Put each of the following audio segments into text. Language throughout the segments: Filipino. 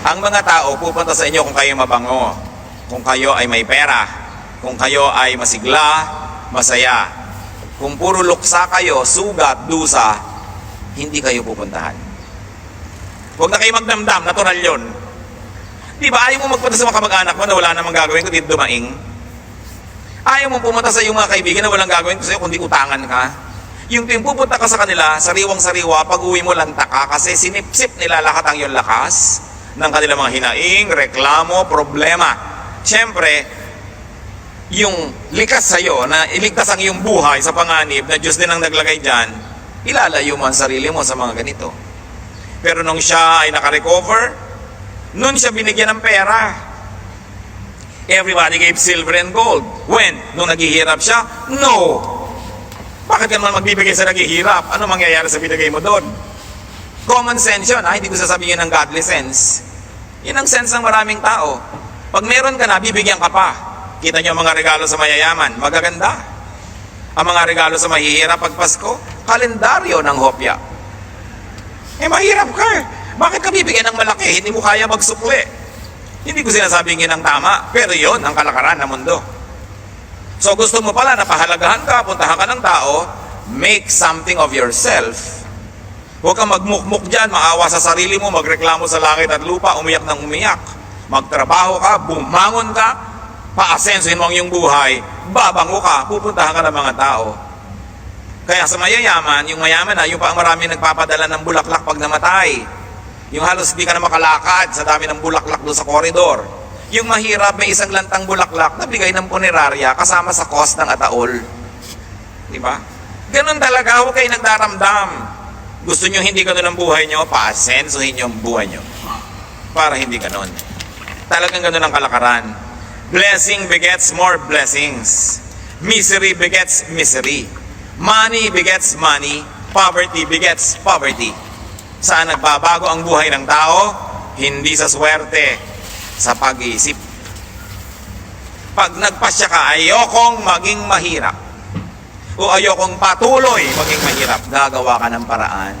Ang mga tao pupunta sa inyo kung kayo mabango, kung kayo ay may pera, kung kayo ay masigla, masaya. Kung puro luksa kayo, sugat, dusa, hindi kayo pupuntahan. Huwag na kayo magdamdam, natural yun. Di ba ayaw mo magpunta sa mga kamag-anak mo na wala namang gagawin kundi dumaing? Ayaw mo pumunta sa iyong mga kaibigan na walang gagawin sa iyo kundi utangan ka? Yung tuwing pupunta ka sa kanila, sariwang-sariwa, pag uwi mo lanta ka kasi sinipsip nila lahat ang iyong lakas ng kanilang mga hinaing, reklamo, problema. Siyempre, yung likas sa iyo na iligtas ang iyong buhay sa panganib na Diyos din ang naglagay dyan, ilalayo mo ang sarili mo sa mga ganito. Pero nung siya ay nakarecover, nung siya binigyan ng pera, everybody gave silver and gold. When? Nung naghihirap siya? No! Bakit ka naman magbibigay sa naghihirap? Ano mangyayari sa binigay mo doon? Common sense yun, ha? Hindi ko sasabihin ng godly sense. Yun ang sense ng maraming tao. Pag meron ka na, bibigyan ka pa. Kita niyo ang mga regalo sa mayayaman, magaganda. Ang mga regalo sa mahihirap pag Pasko, kalendaryo ng hopya. Eh, mahirap ka. Bakit ka bibigyan ng malaki? Hindi mo kaya magsukli. Hindi ko sinasabing yun ang tama, pero yun ang kalakaran ng mundo. So gusto mo pala na pahalagahan ka, puntahan ka ng tao, make something of yourself. Huwag kang magmukmuk dyan, maawa sa sarili mo, magreklamo sa langit at lupa, umiyak ng umiyak. Magtrabaho ka, bumangon ka, paasensuhin mo ang iyong buhay, babango ka, pupuntahan ka ng mga tao. Kaya sa mayayaman, yung mayaman na, yung pa marami nagpapadala ng bulaklak pag namatay. Yung halos di ka na makalakad sa dami ng bulaklak doon sa koridor. Yung mahirap, may isang lantang bulaklak na bigay ng punerarya kasama sa cost ng ataol. Di ba? Ganun talaga, huwag kayo nagdaramdam. Gusto nyo hindi ganun ang buhay nyo, paasensuhin nyo ang buhay nyo. Para hindi ganun. Talagang ganun ang kalakaran. Blessing begets more blessings. Misery begets misery. Money begets money. Poverty begets poverty. Saan nagbabago ang buhay ng tao? Hindi sa swerte, sa pag-iisip. Pag nagpasya ka, ayokong maging mahirap. O ayokong patuloy maging mahirap, gagawa ka ng paraan.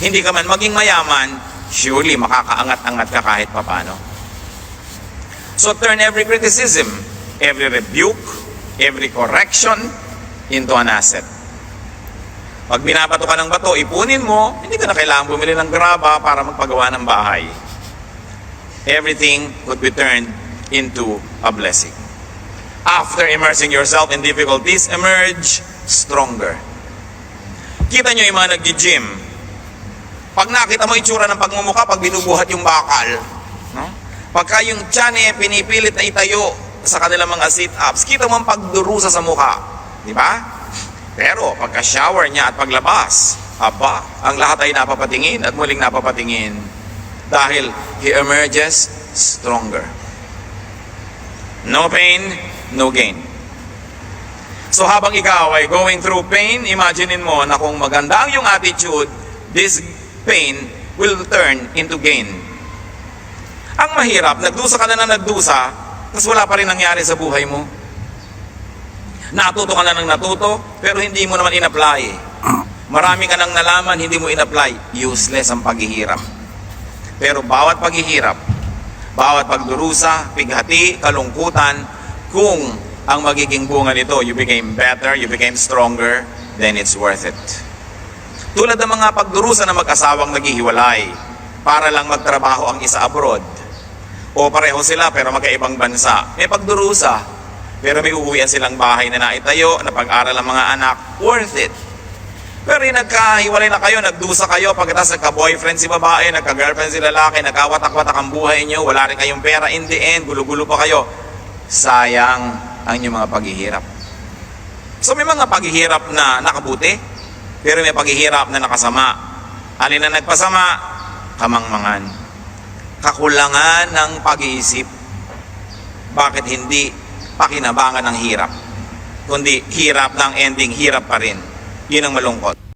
Hindi ka man maging mayaman, surely makakaangat-angat ka kahit papano. So turn every criticism, every rebuke, every correction into an asset. Pag binabato ka ng bato, ipunin mo, hindi ka na kailangan bumili ng graba para magpagawa ng bahay. Everything could be turned into a blessing. After immersing yourself in difficulties, emerge stronger. Kita nyo yung mga nag-gym. Pag nakita mo itsura ng pagmumukha, pag binubuhat yung bakal, no? pagka yung tiyan eh, pinipilit na itayo sa kanilang mga sit-ups, kita mo ang pagdurusa sa mukha. Di ba? Pero pagka shower niya at paglabas, aba, ang lahat ay napapatingin at muling napapatingin dahil he emerges stronger. No pain, no gain. So habang ikaw ay going through pain, imaginein mo na kung maganda ang iyong attitude, this pain will turn into gain. Ang mahirap, nagdusa ka na na nagdusa, tapos wala pa rin nangyari sa buhay mo. Natuto ka na ng natuto, pero hindi mo naman in-apply. Marami ka nang nalaman, hindi mo in-apply. Useless ang paghihirap. Pero bawat paghihirap, bawat pagdurusa, pighati, kalungkutan, kung ang magiging bunga nito, you became better, you became stronger, then it's worth it. Tulad ng mga pagdurusa na mag-asawang naghihiwalay para lang magtrabaho ang isa abroad. O pareho sila pero magkaibang bansa. May pagdurusa, pero may uuwian silang bahay na naitayo, na pag-aral ang mga anak, worth it. Pero yung nagkahiwalay na kayo, nagdusa kayo, pagkatapos nagka-boyfriend si babae, nagka-girlfriend si lalaki, nagkawatak-watak ang buhay nyo, wala rin kayong pera, in the end, gulo-gulo pa kayo. Sayang ang inyong mga paghihirap. So may mga paghihirap na nakabuti, pero may paghihirap na nakasama. Alin na nagpasama? Kamangmangan. Kakulangan ng pag-iisip. Bakit hindi pakinabangan ng hirap? Kundi hirap ng ending, hirap pa rin. Yun ang malungkot.